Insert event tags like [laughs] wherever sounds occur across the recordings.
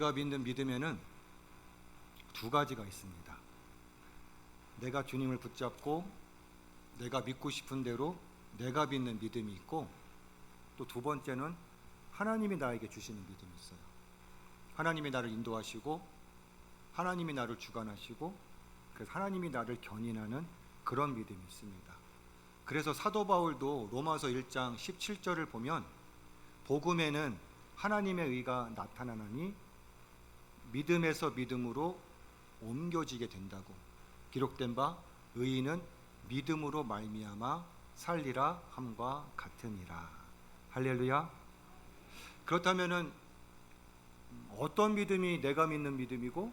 내가 믿는 믿음에는 두 가지가 있습니다. 내가 주님을 붙잡고 내가 믿고 싶은 대로 내가 믿는 믿음이 있고 또 두 번째는 하나님이 나에게 주시는 믿음이 있어요. 하나님이 나를 인도하시고 하나님이 나를 주관하시고 그래서 하나님이 나를 견인하는 그런 믿음이 있습니다. 그래서 사도 바울도 로마서 1장 17절을 보면 복음에는 하나님의 의가 나타나나니 믿음에서 믿음으로 옮겨지게 된다고 기록된 바 의인은 믿음으로 말미암아 살리라 함과 같으니라 할렐루야 그렇다면은 어떤 믿음이 내가 믿는 믿음이고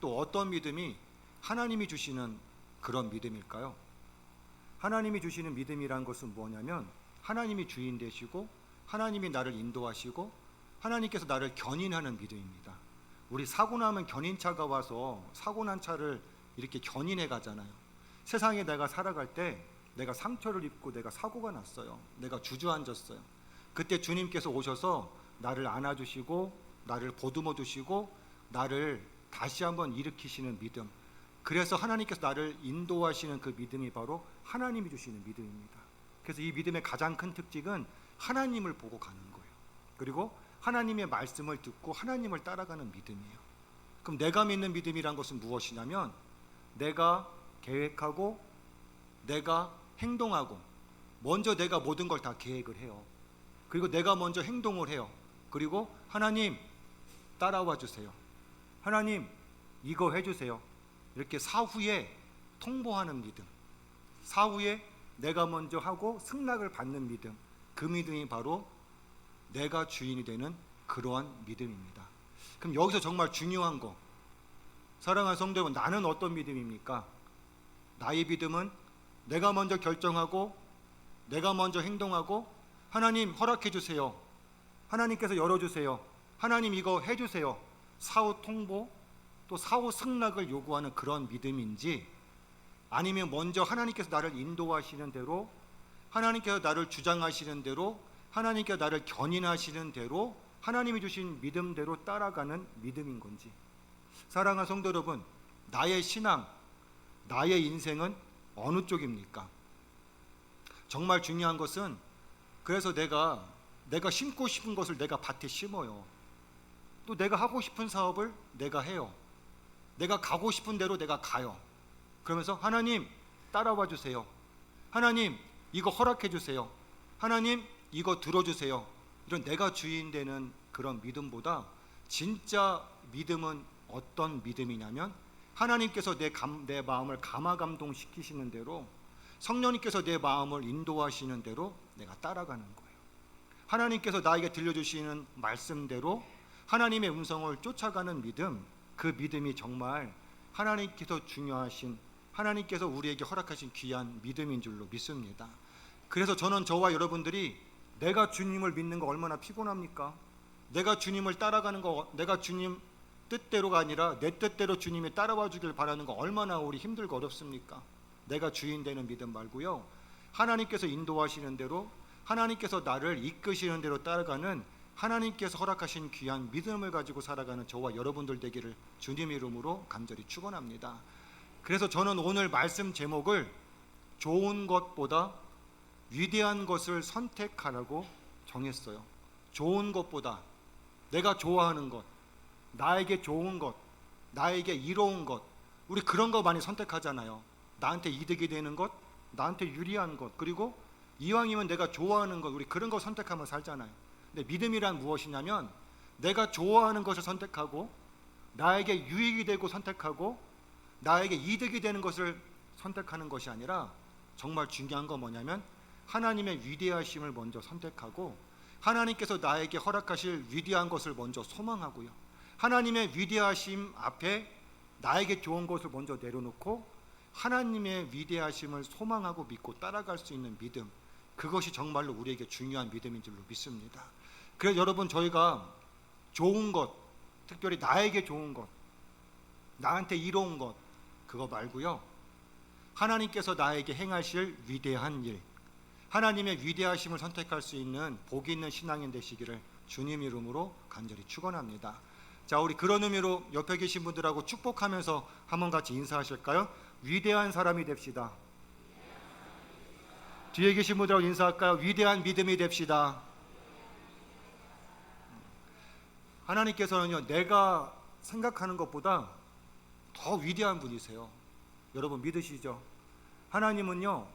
또 어떤 믿음이 하나님이 주시는 그런 믿음일까요? 하나님이 주시는 믿음이란 것은 뭐냐면 하나님이 주인 되시고 하나님이 나를 인도하시고 하나님께서 나를 견인하는 믿음입니다. 우리 사고 나면 견인차가 와서 사고 난 차를 이렇게 견인해 가잖아요. 세상에 내가 살아갈 때 내가 상처를 입고 내가 사고가 났어요. 내가 주저앉았어요. 그때 주님께서 오셔서 나를 안아주시고 나를 보듬어 주시고 나를 다시 한번 일으키시는 믿음. 그래서 하나님께서 나를 인도하시는 그 믿음이 바로 하나님이 주시는 믿음입니다. 그래서 이 믿음의 가장 큰 특징은 하나님을 보고 가는 거예요. 그리고 하나님의 말씀을 듣고 하나님을 따라가는 믿음이에요. 그럼 내가 믿는 믿음이란 것은 무엇이냐면 내가 계획하고 내가 행동하고 먼저 내가 모든 걸 다 계획을 해요. 그리고 내가 먼저 행동을 해요. 그리고 하나님 따라와 주세요. 하나님 이거 해 주세요. 이렇게 사후에 통보하는 믿음. 사후에 내가 먼저 하고 승낙을 받는 믿음. 그 믿음이 바로 내가 주인이 되는 그러한 믿음입니다. 그럼 여기서 정말 중요한 거 사랑하는 성도 여러분 나는 어떤 믿음입니까? 나의 믿음은 내가 먼저 결정하고 내가 먼저 행동하고 하나님 허락해 주세요. 하나님께서 열어 주세요. 하나님 이거 해 주세요. 사후 통보 또 사후 승낙을 요구하는 그런 믿음인지 아니면 먼저 하나님께서 나를 인도하시는 대로 하나님께서 나를 주장하시는 대로 하나님께서 나를 견인하시는 대로 하나님이 주신 믿음대로 따라가는 믿음인 건지 사랑하는 성도 여러분 나의 신앙 나의 인생은 어느 쪽입니까? 정말 중요한 것은 그래서 내가 내가 심고 싶은 것을 내가 밭에 심어요. 또 내가 하고 싶은 사업을 내가 해요. 내가 가고 싶은 대로 내가 가요. 그러면서 하나님 따라와 주세요. 하나님 이거 허락해 주세요. 하나님 이거 들어주세요. 이런 내가 주인 되는 그런 믿음보다 진짜 믿음은 어떤 믿음이냐면 하나님께서 내, 감, 내 마음을 감화 감동시키시는 대로 성령님께서 내 마음을 인도하시는 대로 내가 따라가는 거예요. 하나님께서 나에게 들려주시는 말씀대로 하나님의 음성을 쫓아가는 믿음, 그 믿음이 정말 하나님께서 중요하신 하나님께서 우리에게 허락하신 귀한 믿음인 줄로 믿습니다. 그래서 저는 저와 여러분들이 내가 주님을 믿는 거 얼마나 피곤합니까? 내가 주님을 따라가는 거, 내가 주님 뜻대로가 아니라 내 뜻대로 주님이 따라와 주길 바라는 거 얼마나 우리 힘들고 어렵습니까? 내가 주인 되는 믿음 말고요. 하나님께서 인도하시는 대로 하나님께서 나를 이끄시는 대로 따라가는 하나님께서 허락하신 귀한 믿음을 가지고 살아가는 저와 여러분들 되기를 주님 이름으로 간절히 축원합니다. 그래서 저는 오늘 말씀 제목을 좋은 것보다 위대한 것을 선택하라고 정했어요. 좋은 것보다 내가 좋아하는 것, 나에게 좋은 것, 나에게 이로운 것, 우리 그런 거 많이 선택하잖아요. 나한테 이득이 되는 것, 나한테 유리한 것, 그리고 이왕이면 내가 좋아하는 것, 우리 그런 거 선택하면 살잖아요. 근데 믿음이란 무엇이냐면 내가 좋아하는 것을 선택하고 나에게 유익이 되고 선택하고 나에게 이득이 되는 것을 선택하는 것이 아니라 정말 중요한 건 뭐냐면 하나님의 위대하심을 먼저 선택하고 하나님께서 나에게 허락하실 위대한 것을 먼저 소망하고요. 하나님의 위대하심 앞에 나에게 좋은 것을 먼저 내려놓고 하나님의 위대하심을 소망하고 믿고 따라갈 수 있는 믿음 그것이 정말로 우리에게 중요한 믿음인 줄로 믿습니다. 그래서 여러분 저희가 좋은 것 특별히 나에게 좋은 것 나한테 이로운 것 그거 말고요. 하나님께서 나에게 행하실 위대한 일 하나님의 위대하심을 선택할 수 있는 복이 있는 신앙인 되시기를 주님 이름으로 간절히 축원합니다. 자, 우리 그런 의미로 옆에 계신 분들하고 축복하면서 한번 같이 인사하실까요? 위대한 사람이 됩시다. 뒤에 계신 분들하고 인사할까요? 위대한 믿음이 됩시다. 하나님께서는요, 내가 생각하는 것보다 더 위대한 분이세요. 여러분 믿으시죠? 하나님은요,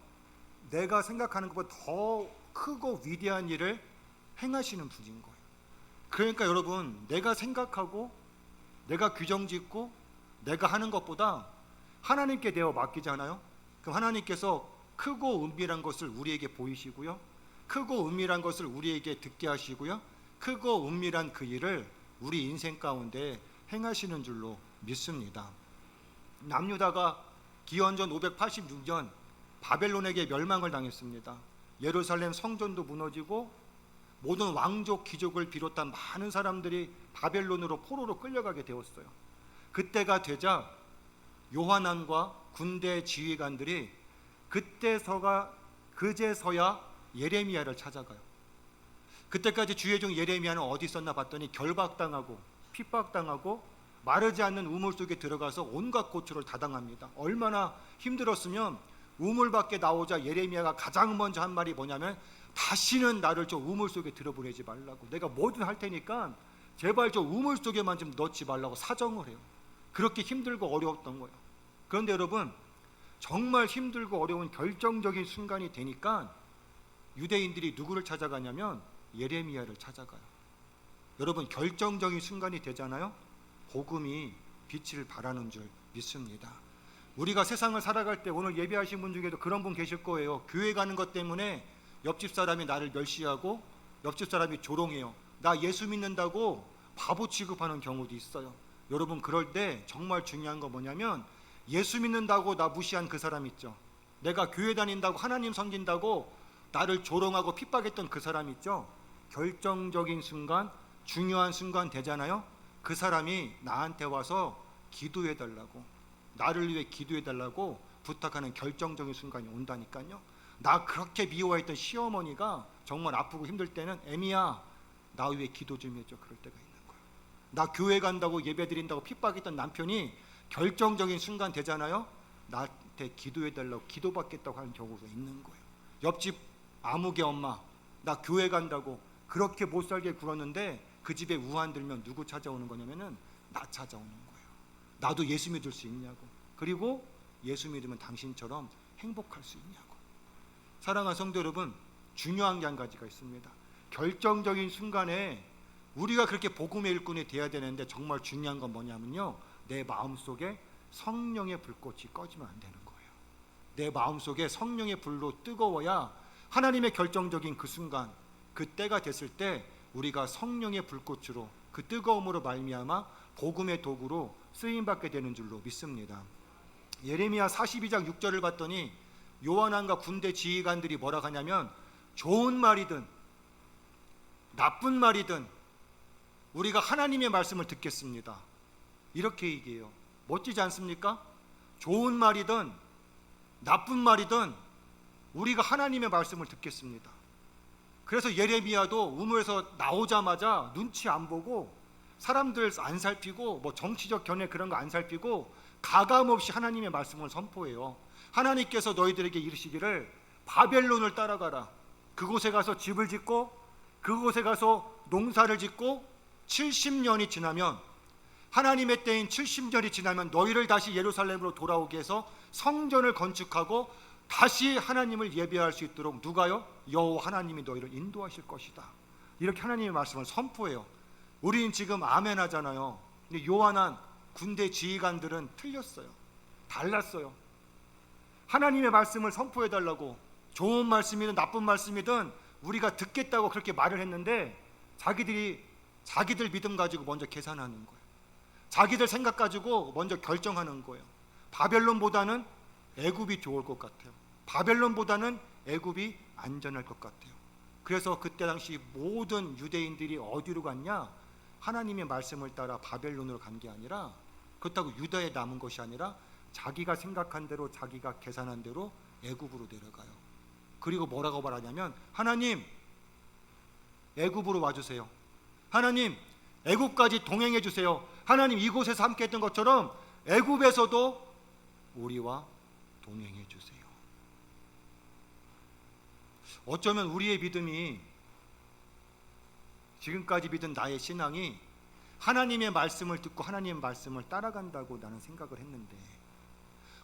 내가 생각하는 것보다 더 크고 위대한 일을 행하시는 분인 거예요. 그러니까 여러분, 내가 생각하고 내가 규정 짓고 내가 하는 것보다 하나님께 내어 맡기잖아요. 그럼 하나님께서 크고 은밀한 것을 우리에게 보이시고요. 크고 은밀한 것을 우리에게 듣게 하시고요. 크고 은밀한 그 일을 우리 인생 가운데 행하시는 줄로 믿습니다. 남유다가 기원전 586년 바벨론에게 멸망을 당했습니다. 예루살렘 성전도 무너지고 모든 왕족 귀족을 비롯한 많은 사람들이 바벨론으로 포로로 끌려가게 되었어요. 그때가 되자 요한안과 군대 지휘관들이 그때서가 그제서야 예레미야를 찾아가요. 그때까지 주의 종 예레미야는 어디 있었나 봤더니 결박당하고 핍박당하고 마르지 않는 우물 속에 들어가서 온갖 고초를 다당합니다. 얼마나 힘들었으면 우물 밖에 나오자 예레미야가 가장 먼저 한 말이 뭐냐면 다시는 나를 저 우물 속에 들어보내지 말라고 내가 뭐든 할 테니까 제발 저 우물 속에만 좀 넣지 말라고 사정을 해요. 그렇게 힘들고 어려웠던 거예요. 그런데 여러분 정말 힘들고 어려운 결정적인 순간이 되니까 유대인들이 누구를 찾아가냐면 예레미야를 찾아가요. 여러분 결정적인 순간이 되잖아요. 복음이 빛을 발하는 줄 믿습니다. 우리가 세상을 살아갈 때 오늘 예배하신 분 중에도 그런 분 계실 거예요. 교회 가는 것 때문에 옆집 사람이 나를 멸시하고 옆집 사람이 조롱해요. 나 예수 믿는다고 바보 취급하는 경우도 있어요. 여러분 그럴 때 정말 중요한 거 뭐냐면 예수 믿는다고 나 무시한 그 사람 있죠. 내가 교회 다닌다고 하나님 섬긴다고 나를 조롱하고 핍박했던 그 사람 있죠. 결정적인 순간, 중요한 순간 되잖아요. 그 사람이 나한테 와서 기도해 달라고 나를 위해 기도해 달라고 부탁하는 결정적인 순간이 온다니까요. 나 그렇게 미워했던 시어머니가 정말 아프고 힘들 때는 애미야 나 위해 기도 좀 해줘 그럴 때가 있는 거야. 나 교회 간다고 예배 드린다고 핍박했던 남편이 결정적인 순간 되잖아요. 나한테 기도해 달라고 기도받겠다고 하는 경우가 있는 거예요. 옆집 아무개 엄마 나 교회 간다고 그렇게 못 살게 굴었는데 그 집에 우한 들면 누구 찾아오는 거냐면은 나 찾아오는 거예요. 나도 예수 믿을 수 있냐고. 그리고 예수 믿으면 당신처럼 행복할 수 있냐고. 사랑하는 성도 여러분, 중요한 게 한 가지가 있습니다. 결정적인 순간에 우리가 그렇게 복음의 일꾼이 돼야 되는데 정말 중요한 건 뭐냐면요. 내 마음 속에 성령의 불꽃이 꺼지면 안 되는 거예요. 내 마음 속에 성령의 불로 뜨거워야 하나님의 결정적인 그 순간, 그 때가 됐을 때 우리가 성령의 불꽃으로 그 뜨거움으로 말미암아 복음의 도구로 쓰임 받게 되는 줄로 믿습니다. 예레미야 42장 6절을 봤더니 요한왕과 군대 지휘관들이 뭐라 하냐면 좋은 말이든 나쁜 말이든 우리가 하나님의 말씀을 듣겠습니다. 이렇게 얘기해요. 멋지지 않습니까? 좋은 말이든 나쁜 말이든 우리가 하나님의 말씀을 듣겠습니다. 그래서 예레미야도 우물에서 나오자마자 눈치 안 보고 사람들 안 살피고 뭐 정치적 견해 그런 거 안 살피고 가감 없이 하나님의 말씀을 선포해요. 하나님께서 너희들에게 이르시기를 바벨론을 따라가라. 그곳에 가서 집을 짓고 그곳에 가서 농사를 짓고 70년이 지나면 하나님의 때인 70년이 지나면 너희를 다시 예루살렘으로 돌아오게 해서 성전을 건축하고 다시 하나님을 예배할 수 있도록 누가요? 여호와 하나님이 너희를 인도하실 것이다. 이렇게 하나님의 말씀을 선포해요. 우리는 지금 아멘 하잖아요. 근데 요한한 군대 지휘관들은 틀렸어요. 달랐어요. 하나님의 말씀을 선포해 달라고 좋은 말씀이든 나쁜 말씀이든 우리가 듣겠다고 그렇게 말을 했는데 자기들이 자기들 믿음 가지고 먼저 계산하는 거예요. 자기들 생각 가지고 먼저 결정하는 거예요. 바벨론보다는 애굽이 좋을 것 같아요. 바벨론보다는 애굽이 안전할 것 같아요. 그래서 그때 당시 모든 유대인들이 어디로 갔냐? 하나님의 말씀을 따라 바벨론으로 간 게 아니라 그렇다고 유다에 남은 것이 아니라 자기가 생각한 대로 자기가 계산한 대로 애굽으로 내려가요. 그리고 뭐라고 말하냐면 하나님 애굽으로 와 주세요. 하나님 애굽까지 동행해 주세요. 하나님 이곳에서 함께 했던 것처럼 애굽에서도 우리와 동행해 주세요. 어쩌면 우리의 믿음이 지금까지 믿은 나의 신앙이 하나님의 말씀을 듣고 하나님의 말씀을 따라간다고 나는 생각을 했는데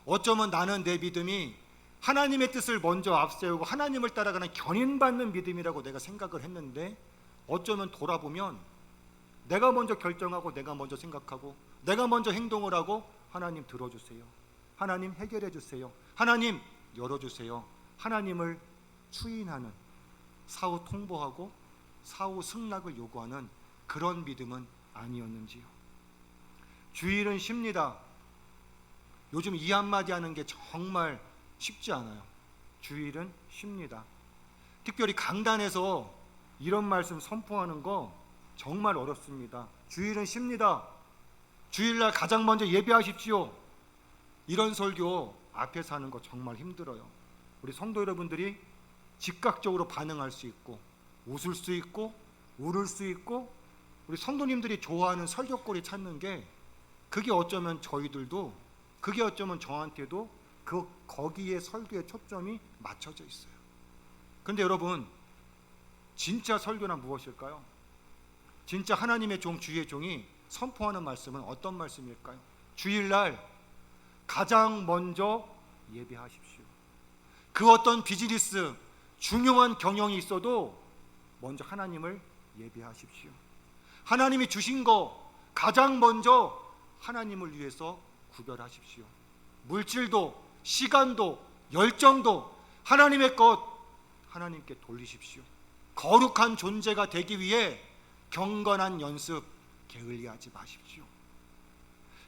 어쩌면 나는 내 믿음이 하나님의 뜻을 먼저 앞세우고 하나님을 따라가는 견인받는 믿음이라고 내가 생각을 했는데 어쩌면 돌아보면 내가 먼저 결정하고 내가 먼저 생각하고 내가 먼저 행동을 하고 하나님 들어주세요. 하나님 해결해 주세요. 하나님 열어주세요. 하나님을 추인하는 사후 통보하고 사후 승낙을 요구하는 그런 믿음은 아니었는지요. 주일은 쉽니다. 요즘 이 한마디 하는 게 정말 쉽지 않아요. 주일은 쉽니다. 특별히 강단에서 이런 말씀 선포하는 거 정말 어렵습니다. 주일은 쉽니다. 주일날 가장 먼저 예배하십시오. 이런 설교 앞에서 하는 거 정말 힘들어요. 우리 성도 여러분들이 즉각적으로 반응할 수 있고 웃을 수 있고 울을 수 있고 우리 성도님들이 좋아하는 설교거리 찾는 게 그게 어쩌면 저희들도 그게 어쩌면 저한테도 그 거기에 설교의 초점이 맞춰져 있어요. 근데 여러분 진짜 설교란 무엇일까요? 진짜 하나님의 종 주의 종이 선포하는 말씀은 어떤 말씀일까요? 주일날 가장 먼저 예배하십시오. 그 어떤 비즈니스 중요한 경영이 있어도 먼저 하나님을 예배하십시오. 하나님이 주신 거 가장 먼저 하나님을 위해서 구별하십시오. 물질도 시간도 열정도 하나님의 것 하나님께 돌리십시오. 거룩한 존재가 되기 위해 경건한 연습 게을리하지 마십시오.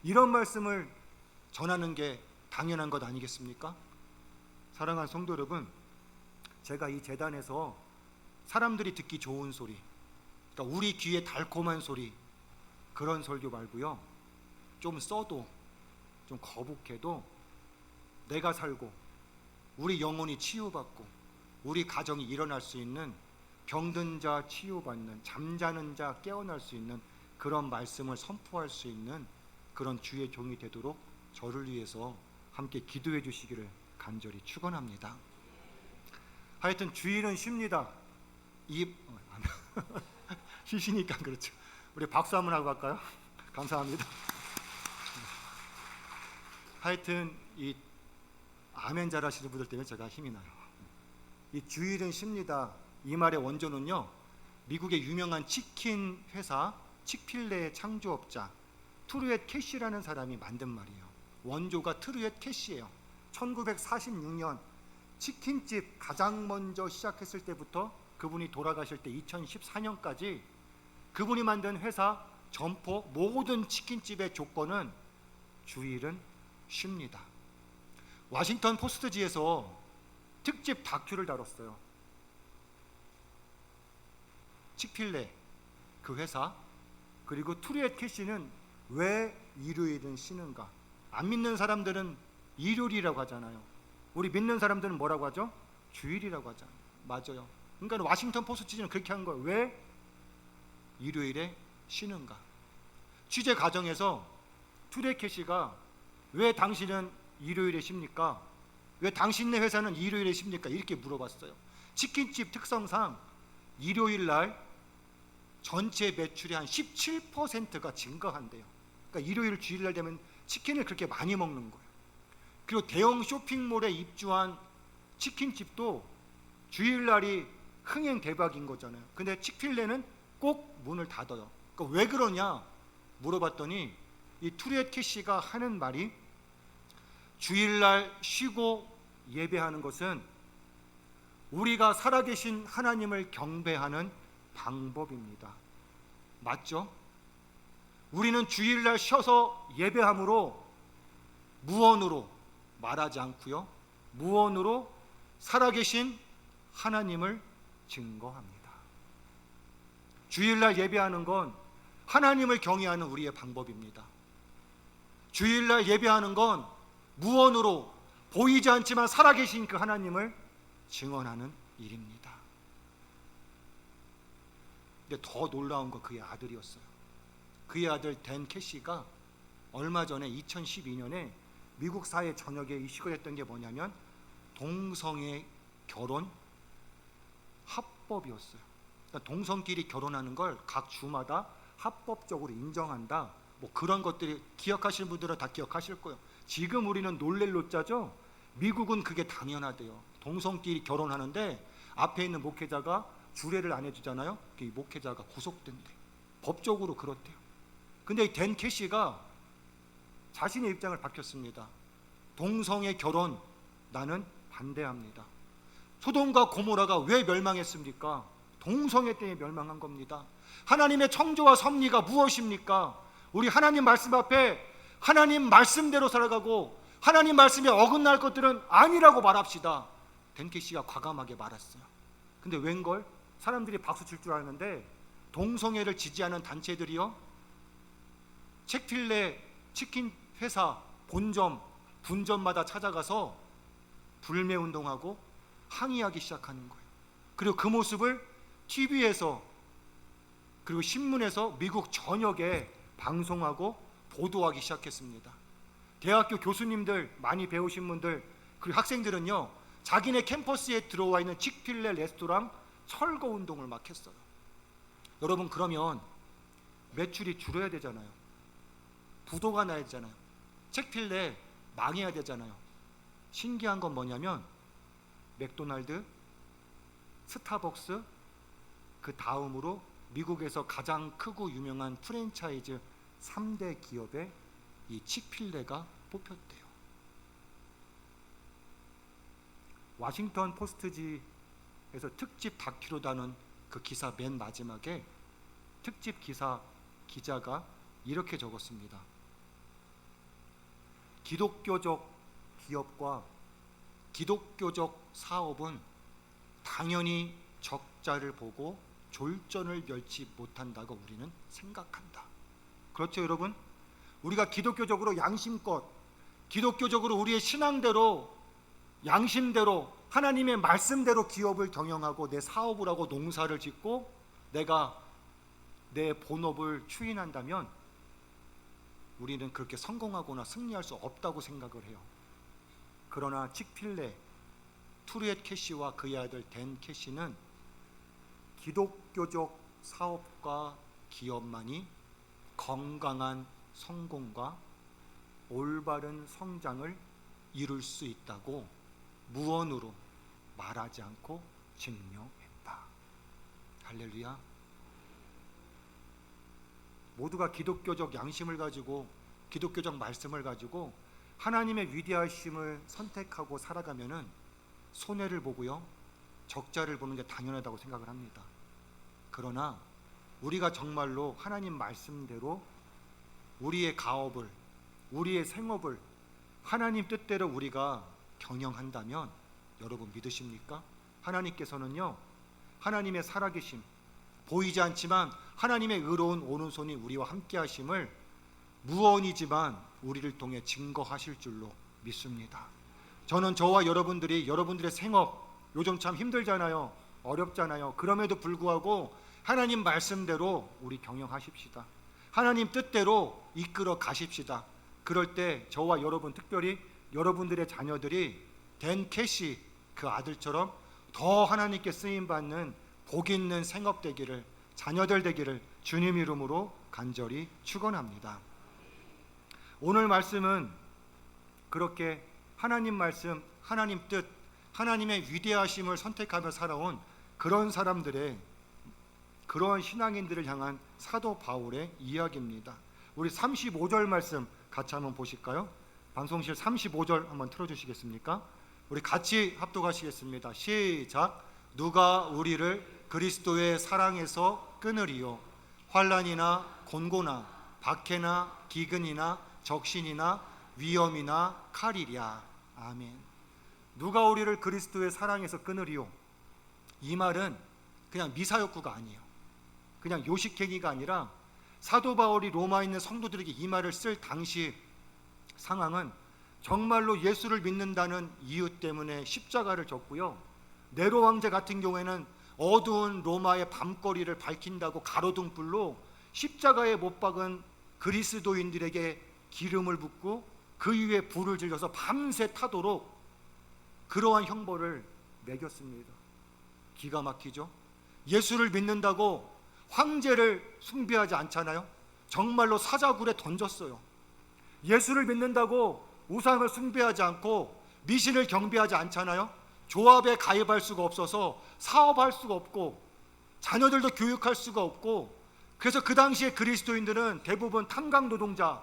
이런 말씀을 전하는 게 당연한 것 아니겠습니까? 사랑하는 성도 여러분, 제가 이 재단에서 사람들이 듣기 좋은 소리, 그러니까 우리 귀에 달콤한 소리 그런 설교 말고요. 좀 써도 좀 거북해도 내가 살고 우리 영혼이 치유받고 우리 가정이 일어날 수 있는 병든 자 치유받는 잠자는 자 깨어날 수 있는 그런 말씀을 선포할 수 있는 그런 주의 종이 되도록 저를 위해서 함께 기도해 주시기를 간절히 축원합니다. 하여튼 주일은 쉽니다. 이 [laughs] 쉬시니까 그렇죠. 우리 박수 한번 하고 갈까요? 감사합니다. 하여튼 이 아멘 잘하시는 분들 때문에 제가 힘이 나요. 이 주일은 쉽니다. 이 말의 원조는요. 미국의 유명한 치킨 회사 칙필레의 창조업자 트루엣 캐시라는 사람이 만든 말이에요. 원조가 트루엣 캐시예요. 1946년 치킨집 가장 먼저 시작했을 때부터 그분이 돌아가실 때 2014년까지 그분이 만든 회사 점포 모든 치킨집의 조건은 주일은 쉽니다. 와싱턴 포스트지에서 특집 다큐를 다뤘어요. 치필레 그 회사 그리고 투리엣 캐시는 왜 일요일은 쉬는가? 안 믿는 사람들은 일요일이라고 하잖아요. 우리 믿는 사람들은 뭐라고 하죠? 주일이라고 하잖아요. 맞아요. 그러니까 와싱턴 포스트 지는 그렇게 한 거예요. 왜 일요일에 쉬는가? 취재 과정에서 투리엣 캐시가 왜 당신은 일요일에 쉽니까? 왜 당신네 회사는 일요일에 쉽니까? 이렇게 물어봤어요. 치킨집 특성상 일요일 날 전체 매출의 한 17%가 증가한대요. 그러니까 일요일 주일 날 되면 치킨을 그렇게 많이 먹는 거예요. 그리고 대형 쇼핑몰에 입주한 치킨집도 주일 날이 흥행 대박인 거잖아요. 근데 치필레는 꼭 문을 닫아요. 그러니까 왜 그러냐 물어봤더니 이 투리엣 캐시가 하는 말이 주일날 쉬고 예배하는 것은 우리가 살아계신 하나님을 경배하는 방법입니다. 맞죠? 우리는 주일날 쉬어서 예배함으로 무언으로 말하지 않고요. 무언으로 살아계신 하나님을 증거합니다. 주일날 예배하는 건 하나님을 경외하는 우리의 방법입니다. 주일날 예배하는 건 무언으로 보이지 않지만 살아계신 그 하나님을 증언하는 일입니다. 근데 더 놀라운 건 그의 아들이었어요. 그의 아들 댄 캐시가 얼마 전에 2012년에 미국 사회 전역에 이슈가 됐던 게 뭐냐면 동성애 결혼 합법이었어요. 그러니까 동성끼리 결혼하는 걸 각 주마다 합법적으로 인정한다. 뭐 그런 것들이 기억하시는 분들은 다 기억하실 거예요. 지금 우리는 놀랄 노자죠. 미국은 그게 당연하대요. 동성끼리 결혼하는데 앞에 있는 목회자가 주례를 안 해주잖아요. 이 목회자가 구속된대. 법적으로 그렇대요. 근데 이 댄 캐시가 자신의 입장을 밝혔습니다. 동성애 결혼 나는 반대합니다. 소돔과 고모라가 왜 멸망했습니까? 동성애 때문에 멸망한 겁니다. 하나님의 청조와 섭리가 무엇입니까? 우리 하나님 말씀 앞에 하나님 말씀대로 살아가고 하나님 말씀에 어긋날 것들은 아니라고 말합시다. 덴케 씨가 과감하게 말했어요. 근데 웬걸 사람들이 박수 칠줄 아는데 동성애를 지지하는 단체들이요 책필레 치킨 회사 본점 분점마다 찾아가서 불매 운동하고 항의하기 시작하는 거예요. 그리고 그 모습을 TV에서 그리고 신문에서 미국 전역에 방송하고 보도하기 시작했습니다. 대학교 교수님들 많이 배우신 분들 그리고 학생들은요 자기네 캠퍼스에 들어와 있는 칙필레 레스토랑 철거 운동을 막 했어요. 여러분 그러면 매출이 줄어야 되잖아요. 부도가 나야 되잖아요. 칙필레 망해야 되잖아요. 신기한 건 뭐냐면 맥도날드, 스타벅스 그 다음으로 미국에서 가장 크고 유명한 프랜차이즈 3대 기업에 이 칙필레가 뽑혔대요. 워싱턴 포스트지에서 특집 다큐로 다룬 그 기사 맨 마지막에 특집 기사 기자가 이렇게 적었습니다. 기독교적 기업과 기독교적 사업은 당연히 적자를 보고 졸전을 멸치 못한다고 우리는 생각한다. 그렇죠, 여러분? 우리가 기독교적으로 양심껏 기독교적으로 우리의 신앙대로 양심대로 하나님의 말씀대로 기업을 경영하고 내 사업을 하고 농사를 짓고 내가 내 본업을 추인한다면 우리는 그렇게 성공하거나 승리할 수 없다고 생각을 해요. 그러나 칙필레 투리엣 캐시와 그의 아들 댄 캐시는 기독교적 사업과 기업만이 건강한 성공과 올바른 성장을 이룰 수 있다고 무언으로 말하지 않고 증명했다. 할렐루야. 모두가 기독교적 양심을 가지고 기독교적 말씀을 가지고 하나님의 위대하심을 선택하고 살아가면은 손해를 보고요. 적자를 보는 게 당연하다고 생각을 합니다. 그러나 우리가 정말로 하나님 말씀대로 우리의 가업을 우리의 생업을 하나님 뜻대로 우리가 경영한다면 여러분 믿으십니까? 하나님께서는요. 하나님의 살아계심 보이지 않지만 하나님의 의로운 오른손이 우리와 함께 하심을 무언이지만 우리를 통해 증거하실 줄로 믿습니다. 저는 저와 여러분들이 여러분들의 생업 요즘 참 힘들잖아요. 어렵잖아요. 그럼에도 불구하고 하나님 말씀대로 우리 경영하십시다. 하나님 뜻대로 이끌어 가십시다. 그럴 때 저와 여러분 특별히 여러분들의 자녀들이 댄 캐시 그 아들처럼 더 하나님께 쓰임 받는 복 있는 생업 되기를 자녀들 되기를 주님 이름으로 간절히 축원합니다. 오늘 말씀은 그렇게 하나님 말씀, 하나님 뜻, 하나님의 위대하심을 선택하며 살아온 그런 사람들의 그런 신앙인들을 향한 사도 바울의 이야기입니다. 우리 35절 말씀 같이 한번 보실까요? 방송실 35절 한번 틀어 주시겠습니까? 우리 같이 합독하시겠습니다. 시작. 누가 우리를 그리스도의 사랑에서 끊으리요 환란이나 곤고나 박해나 기근이나 적신이나 위험이나 칼이랴 아멘. 누가 우리를 그리스도의 사랑에서 끊으리요? 이 말은 그냥 미사역구가 아니에요. 그냥 요식행위가 아니라 사도 바울이 로마에 있는 성도들에게 이 말을 쓸 당시 상황은 정말로 예수를 믿는다는 이유 때문에 십자가를 졌고요. 네로 왕제 같은 경우에는 어두운 로마의 밤거리를 밝힌다고 가로등불로 십자가에 못 박은 그리스도인들에게 기름을 붓고 그 위에 불을 질러서 밤새 타도록 그러한 형벌을 매겼습니다. 기가 막히죠? 예수를 믿는다고 황제를 숭배하지 않잖아요. 정말로 사자굴에 던졌어요. 예수를 믿는다고 우상을 숭배하지 않고 미신을 경배하지 않잖아요. 조합에 가입할 수가 없어서 사업할 수가 없고 자녀들도 교육할 수가 없고 그래서 그 당시에 그리스도인들은 대부분 탄광 노동자,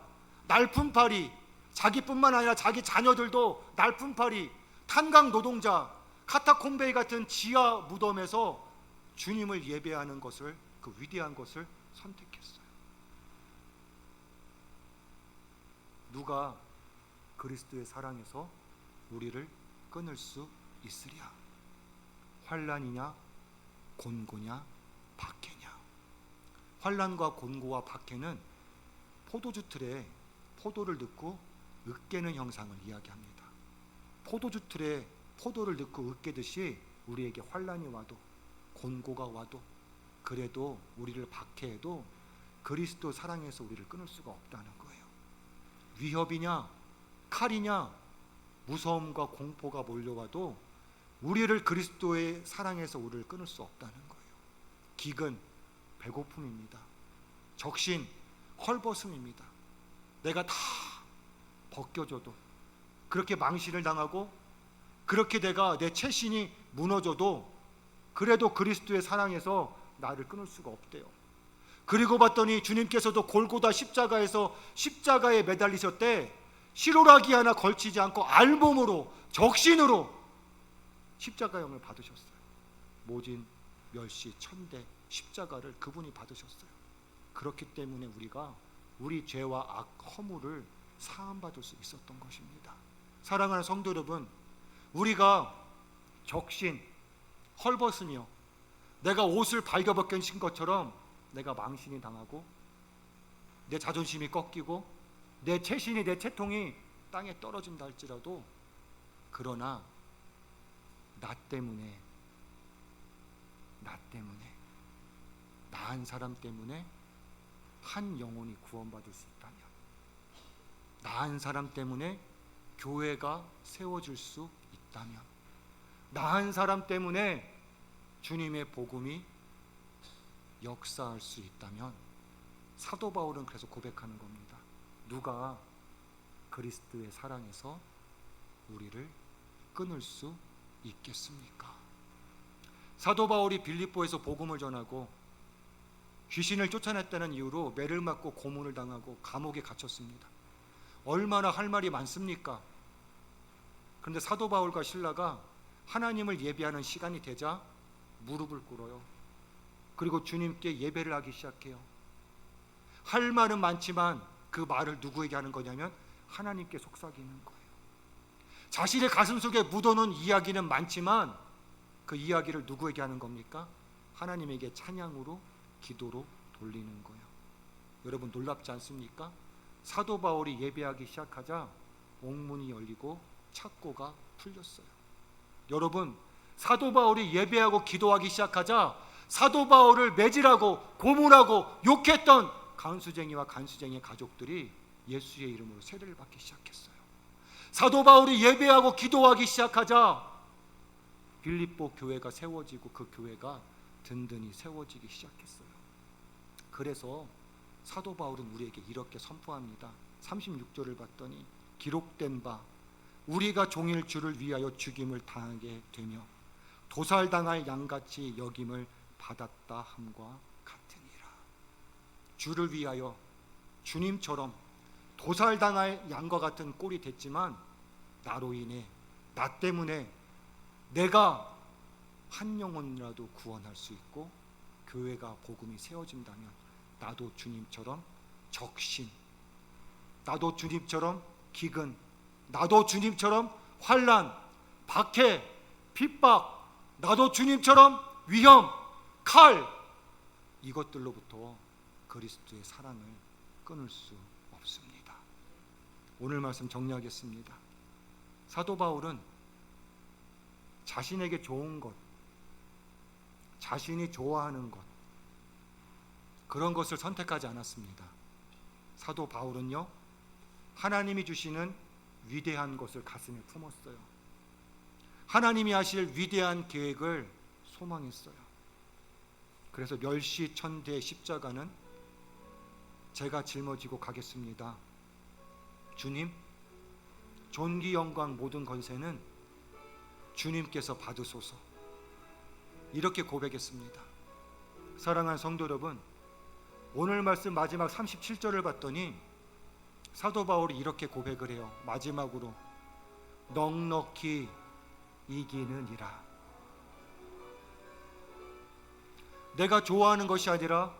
날품팔이 자기뿐만 아니라 자기 자녀들도 날품팔이 탄광 노동자 카타콤베이 같은 지하 무덤에서 주님을 예배하는 것을 그 위대한 것을 선택했어요. 누가 그리스도의 사랑에서 우리를 끊을 수 있으랴? 환란이냐, 곤고냐, 박해냐? 환란과 곤고와 박해는 포도주 틀에 포도를 넣고 으깨는 형상을 이야기합니다. 포도주 틀에 포도를 넣고 으깨듯이 우리에게 환란이 와도 곤고가 와도 그래도 우리를 박해해도 그리스도 사랑에서 우리를 끊을 수가 없다는 거예요. 위협이냐 칼이냐 무서움과 공포가 몰려와도 우리를 그리스도의 사랑에서 우리를 끊을 수 없다는 거예요. 기근, 배고픔입니다. 적신, 헐벗음입니다. 내가 다 벗겨져도 그렇게 망신을 당하고 그렇게 내가 내 채신이 무너져도 그래도 그리스도의 사랑에서 나를 끊을 수가 없대요. 그리고 봤더니 주님께서도 골고다 십자가에서 십자가에 매달리셨대 시로라기 하나 걸치지 않고 알몸으로 적신으로 십자가형을 받으셨어요. 모진 멸시 천대 십자가를 그분이 받으셨어요. 그렇기 때문에 우리가 우리 죄와 악 허물을 사함 받을 수 있었던 것입니다. 사랑하는 성도 여러분, 우리가 적신 헐벗으며 내가 옷을 발겨벗긴 것처럼 내가 망신이 당하고 내 자존심이 꺾이고 내 채신이 내 채통이 땅에 떨어진다 할지라도 그러나 나 때문에 나 때문에 나 한 사람 때문에 한 영혼이 구원받을 수 있다면 나 한 사람 때문에 교회가 세워질 수 있다면 나 한 사람 때문에 주님의 복음이 역사할 수 있다면 사도 바울은 그래서 고백하는 겁니다. 누가 그리스도의 사랑에서 우리를 끊을 수 있겠습니까? 사도 바울이 빌립보에서 복음을 전하고 귀신을 쫓아냈다는 이유로 매를 맞고 고문을 당하고 감옥에 갇혔습니다. 얼마나 할 말이 많습니까? 그런데 사도 바울과 신라가 하나님을 예배하는 시간이 되자 무릎을 꿇어요. 그리고 주님께 예배를 하기 시작해요. 할 말은 많지만 그 말을 누구에게 하는 거냐면 하나님께 속삭이는 거예요. 자신의 가슴 속에 묻어놓은 이야기는 많지만 그 이야기를 누구에게 하는 겁니까? 하나님에게 찬양으로 기도로 돌리는 거예요. 여러분 놀랍지 않습니까? 사도 바울이 예배하기 시작하자 옥문이 열리고 착고가 풀렸어요. 여러분 사도 바울이 예배하고 기도하기 시작하자 사도 바울을 매질하고 고문하고 욕했던 간수쟁이와 간수쟁이의 가족들이 예수의 이름으로 세례를 받기 시작했어요. 사도 바울이 예배하고 기도하기 시작하자 빌립보 교회가 세워지고 그 교회가 든든히 세워지기 시작했어요. 그래서 사도 바울은 우리에게 이렇게 선포합니다. 36절을 봤더니 기록된 바 우리가 종일 주를 위하여 죽임을 당하게 되며 도살당할 양같이 여김을 받았다 함과 같으니라. 주를 위하여 주님처럼 도살당할 양과 같은 꼴이 됐지만 나로 인해 나 때문에 내가 한 영혼이라도 구원할 수 있고 교회가 복음이 세워진다면 나도 주님처럼 적신 나도 주님처럼 기근 나도 주님처럼 환란 박해 핍박 나도 주님처럼 위험 칼 이것들로부터 그리스도의 사랑을 끊을 수 없습니다. 오늘 말씀 정리하겠습니다. 사도 바울은 자신에게 좋은 것, 자신이 좋아하는 것, 그런 것을 선택하지 않았습니다. 사도 바울은요. 하나님이 주시는 위대한 것을 가슴에 품었어요. 하나님이 하실 위대한 계획을 소망했어요. 그래서 멸시 천대 십자가는 제가 짊어지고 가겠습니다. 주님, 존귀 영광 모든 건세는 주님께서 받으소서. 이렇게 고백했습니다. 사랑하는 성도 여러분, 오늘 말씀 마지막 37절을 봤더니 사도 바울이 이렇게 고백을 해요. 마지막으로 넉넉히 이기는이라. 내가 좋아하는 것이 아니라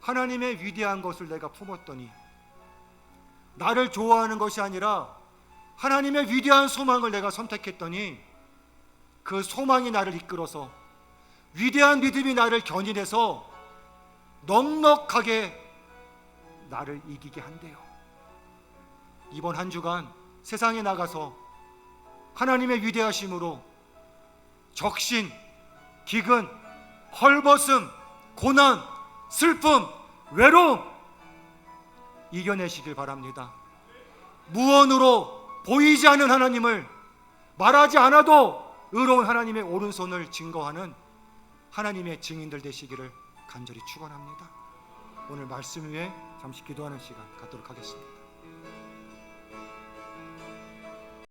하나님의 위대한 것을 내가 품었더니 나를 좋아하는 것이 아니라 하나님의 위대한 소망을 내가 선택했더니 그 소망이 나를 이끌어서 위대한 믿음이 나를 견인해서 넉넉하게 나를 이기게 한대요. 이번 한 주간 세상에 나가서 하나님의 위대하심으로 적신, 기근, 헐벗음, 고난, 슬픔, 외로움 이겨내시길 바랍니다. 무언으로 보이지 않는 하나님을 말하지 않아도 의로운 하나님의 오른손을 증거하는 하나님의 증인들 되시기를 간절히 축원합니다. 오늘 말씀 위에 잠시 기도하는 시간 갖도록 하겠습니다.